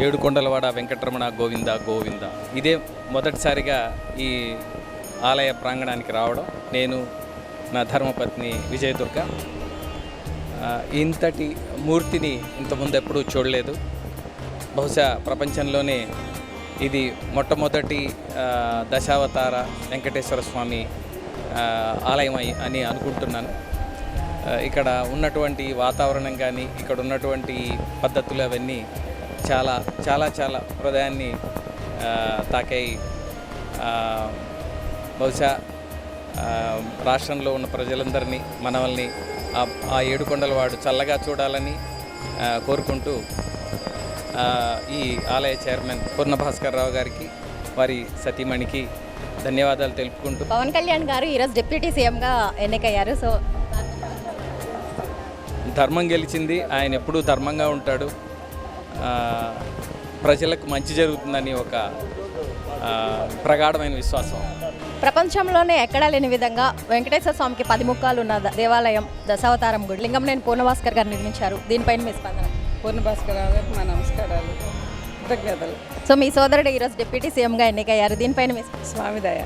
ఏడుకొండలవాడ వెంకటరమణ గోవింద గోవింద. ఇదే మొదటిసారిగా ఈ ఆలయ ప్రాంగణానికి రావడం. నేను నా ధర్మపత్ని విజయదుర్గ. ఇంతటి మూర్తిని ఇంతకుముందు ఎప్పుడూ చూడలేదు. బహుశా ప్రపంచంలోనే ఇది మొట్టమొదటి దశావతార వెంకటేశ్వర స్వామి ఆలయం అయి- అని అనుకుంటున్నాను. ఇక్కడ ఉన్నటువంటి వాతావరణం కానీ ఇక్కడ ఉన్నటువంటి పద్ధతులు అవన్నీ చాలా చాలా చాలా హృదయాన్ని తాకాయి బహుశా రాష్ట్రంలో ఉన్న ప్రజలందరినీ మనవల్ని ఆ- ఆ ఏడుకొండల వాడు చల్లగా చూడాలని కోరుకుంటూ ఈ ఆలయ చైర్మన్ పూర్ణ భాస్కర్ రావు గారికి వారి సతీమణికి ధన్యవాదాలు తెలుపుకుంటూ. పవన్ కళ్యాణ్ గారు ఈరోజు డిప్యూటీ సీఎంగా ఎన్నికయ్యారు సో ధర్మం గెలిచింది ఆయన ఎప్పుడూ ధర్మంగా ఉంటాడు. ప్రజలకు మంచి జరుగుతుందని ఒక ఆ, ప్రగాఢమైన విశ్వాసం. ప్రపంచంలోనే ఎక్కడా లేని విధంగా వెంకటేశ్వర స్వామికి పది ముఖాలు ఉన్న దేవాలయం దశావతారం గుడి లింగంనేని పూర్ణభాస్కర్ గారు నిర్మించారు. దీనిపైన మీ స్పందన. పూర్ణ భాస్కరరావు గారికి మా నమస్కారాలు. కృతజ్ఞతలు. సో మీ సోదరుడు ఈరోజు డిప్యూటీ సీఎంగా ఎన్నికయ్యారు. దీనిపైన మీ స్పందన. స్వామి దయ.